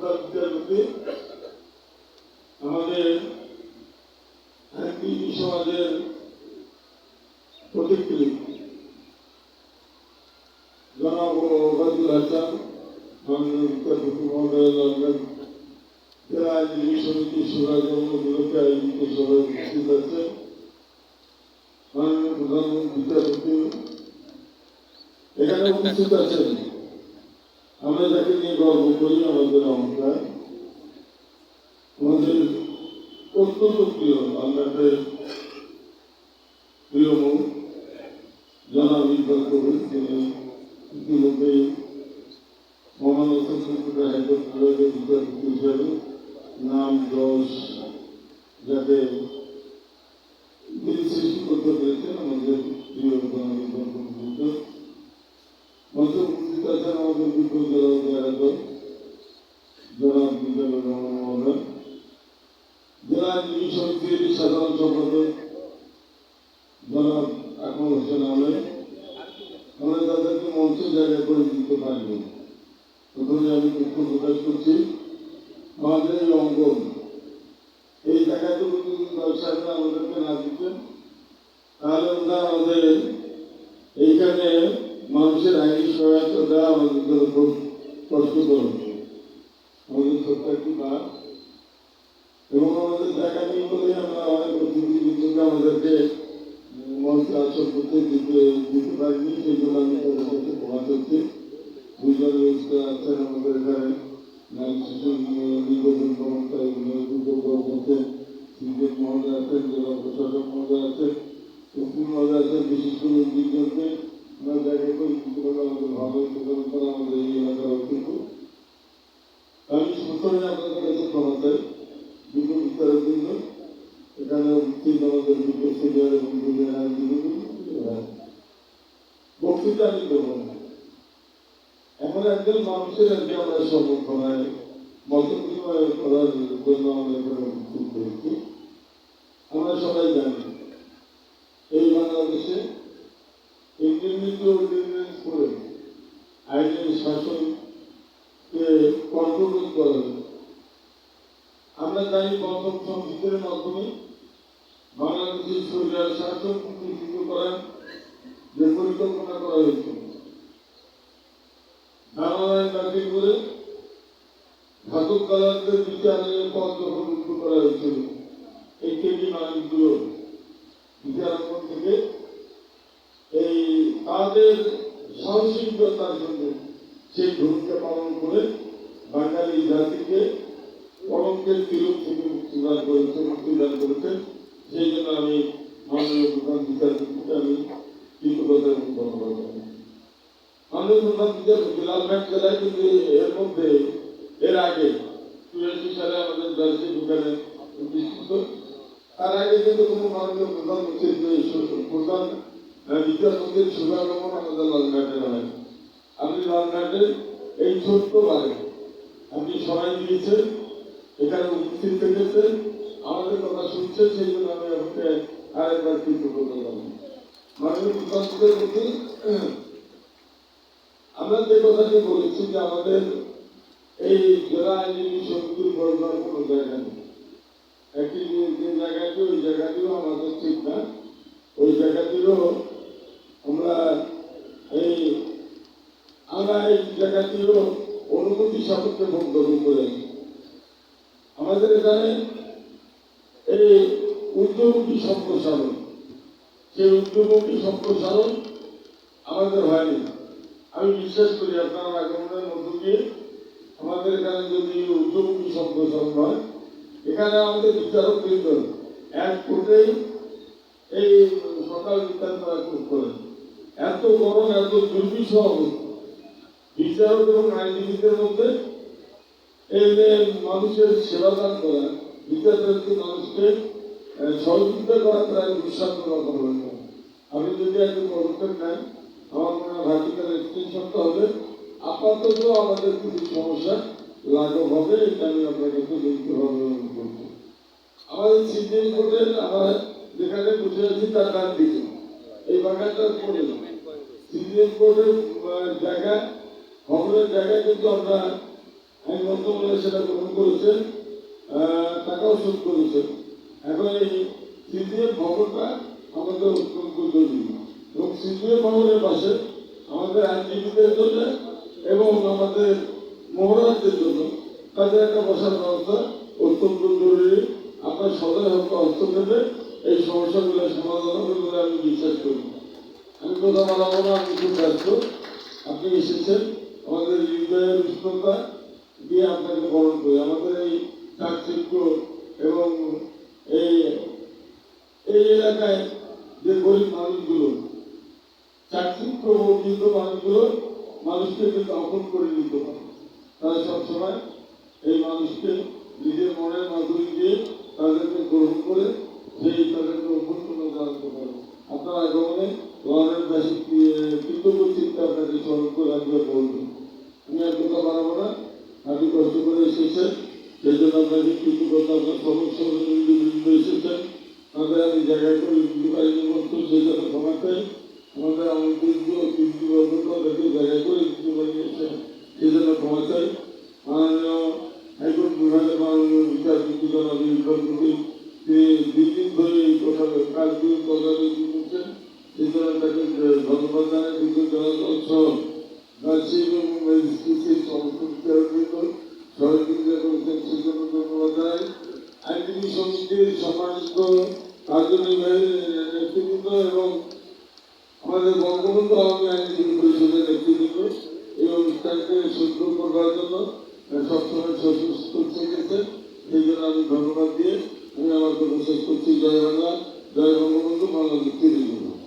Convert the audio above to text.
প্রধান বিচারপতি আমাদের সমাজের প্রতিক্রিয়া জনাব উপস্থিত প্রধান বিচারপতি এখানে উপস্থিত আছেন। আমরা যাকে নিয়ে গর্ব করি, আমাদের অহংকার, আমাদের অত্যন্ত প্রিয় আমাদের প্রিয় মুখ জনাব ইকবাল কবির তিনি ইতিমধ্যে মহানগর সুপ্রিম হাইকোর্ট বিভাগের বিচারপতি হিসাবে নাম যশ যাতে তিনি সৃষ্টি করতে পেরেছেন, আমাদের প্রিয় জনাব ইকবাল কবির মঞ্চে উপস্থিত আছেন আমাদের বিপুল জেলা আয়োজক জনাব মিজানুর রহমান মহোদয় জেলা আইনজীবী সমিতির সাধারণ সম্পাদক জনাব আকমল হোসেন আহমেদ আমরা তাদেরকে মঞ্চে জায়গা করে দিতে পারব। প্রথমে আমি দুঃখ প্রকাশ করছি, আমাদের এই অঙ্গন। এই জায়গাটুকু যদি ব্যবসায়ীরা আমাদেরকে না দিতেন, তাহলে আমাদের এইখানে মানুষের আইনি সহায়তা দেওয়া আমাদের জন্য খুব কষ্টকর। আমাদের ছোট্ট একটি মাঠ এবং আমাদের জায়গা নেই বলে আমরা অনেক অতিথিবৃন্দকে আমাদেরকে দিতে দিতে দুজন আছেন আমাদের এখানে নারী শিশু নির্বাচন কর্মকর্তা দুর্যোগ করছেন সিদ্দিক মহোদয় আছেন জেলা প্রশাসক মহোদয় আছেন আছেন আমাদের ভালো উপকরণ করা আমাদের এই এলাকার ঐতিহ্য আমি প্রথমে আপনাদের কাছে ক্ষমা চাই দুটো এখানে বক্তৃতা আমি দেবো না একজন মানুষের আমরা সমর্থনায় মত বিনিময় করার জন্য আমরা উপস্থিত আমরা সবাই জানি এই বাংলাদেশে ইন্ডিভিজুয়াল অর্ডিনেন্স করে আইনের শাসনকে কন্ট্রোল আমরা জানি প্রথম সংবিধানের মাধ্যমে বাংলাদেশের শরীরের শাসন করার যে পরিকল্পনা করা হয়েছিল ধারণায় দাখিল করে ঘাতক কালারদের বিচারের পথ যখন করা হয়েছিল এই কেবি মালিকগুলো বিচারাঙ্গন থেকে এই তাদের সাহসিকতার জন্য সেই ভূমিকা পালন করে বাঙালি জাতিকে কলঙ্কের তিলক থেকে মুক্তিদান করেছেন মুক্তিদান করেছেন। সেই জন্য আমি মাননীয় প্রধান বিচারপতিকে আমি কৃতজ্ঞতা এবং ধন্যবাদ বিচারপতি লালবাগ জেলায় কিন্তু এর মধ্যে, এর আগে চুরাশি সালে আমাদের দর্শী দোকানে প্রতিষ্ঠিত তার আগে কিন্তু কোনো মাননীয় প্রধান প্রধান বিচারপতির শুভাগমন আমাদের লালঘাটে হয়। আপনি লালঘাটের এই ছোট্ট বাড়ি আপনি সময় দিয়েছেন, এখানে উপস্থিত থেকেছেন। আমাদের কথা শুনছে, সেই জন্য আমি আপনাকে আরেকবার কৃতজ্ঞতা জানাই মাননীয় প্রধান বিচারপতি আমরা যে কথাটি বলেছি যে আমাদের এই জেলা আইনজীবী সমিতির বড়বার কোনো জায়গা নেই। একটি যে- জায়গাটি ওই জায়গাটিও আমাদের ঠিক না। ওই জায়গাটিও আমরা এই আমরা এই জায়গাটিও অনুমতি সাপেক্ষে ভোট গ্রহণ করে। আমাদের এখানে এই উদ্যোগী সম্প্রসারণ। সেই উদ্যোগী সম্প্রসারণ আমাদের হয়নি। আমি বিশ্বাস করি আপনার আগমনের মধ্য দিয়ে আমাদের এখানে যদি উদ্যোগী সম্প্রসারণ হয়, এখানে আমাদের বিচারক বৃন্দ এক কোটেই এই সকাল বিজ্ঞান তারা খুব করেন। এত গরম, এত দুর্বিষহ বিচারক এবং আইনজীবীদের মধ্যে এই মানুষের সেবা দান করা বিচারপতি মানুষকে সহযোগিতা করা প্রায় দুঃসাধ্য কথা বলেন আপনি যদি একটু পদক্ষেপ নেন, আমার মনে হয় হবে। আপাতত আমাদের কিছু সমস্যা লাঘব হবে, এটা আমি আপনার কাছে লিখিতভাবে অনুরোধ করছি আমাদের সিদ্দিন কোর্টের, আমরা যেখানে বসে তার ডান দিকে। এই বাগানটার পরে সিদ্দিন কোর্টের জায়গা ভবনের জায়গায় কিন্তু আমরা আইন মন্ত্রণালয় সেটা গ্রহণ করেছে। টাকাও শোধ করেছে। এখন এই সিপিএফ ভবনটা আমাদের অত্যন্ত জরুরি। এবং সিপিএফ ভবনের পাশে আমাদের আইনজীবীদের জন্য এবং আমাদের মহরাজদের জন্য তাদের একটা বসার ব্যবস্থা অত্যন্ত জরুরি। আপনার সদয় হস্ত হস্তক্ষেপে এই সমস্যাগুলো সমাধান হবে বলে আমি বিশ্বাস করি। আমি কথা বলাবো না আমি খুব ব্যস্ত। আপনি এসেছেন, আমাদের হৃদয়ের উষ্ণতা দিয়ে আপনাকে বরণ করি। আমাদের এই চাকচিক্য এবং এই এই এলাকায় যে গরিব মানুষগুলো, চাকচিক্য মানুষগুলো মানুষকে কিন্তু করে নিতে পারে। তারা সবসময় এই মানুষকে নিজের মনের মাধুরী দিয়ে তাদেরকে গ্রহণ করে সেই তাদেরকে অভ্যর্থনা জানাতে পারে। আপনার আগমনে গভর্নমেন্ট বাসী কৃতজ্ঞ চিন্তা আপনাকে আমি আর কথা বাড়াবো না। কষ্ট করে এসেছেন সেই জন্য আপনাকে কৃতজ্ঞতা আপনার সমস্যা বৃন্দ এসেছেন তাদের আমি জায়গায় করে দিতে পারিনি মতো সেই জন্য ক্ষমা চাই আমাদের আমন্ত্রিত তিনটি বন্ধুকে জায়গায় করে দিতে পারিয়েছেন সেই জন্য ক্ষমা চাই মাননীয় হাইকোর্ট বিভাগের মাননীয় বিচারপতি জনাব ইন্দ্রপতি তিনি দুই দিন ধরে তদারকি ধন্যবাদ জানাই বিদ্যুৎ জনতা সহ এবং ম্যাজিস্ট্রেটের সমিতির সম্মানিত কার্যনির্বাহী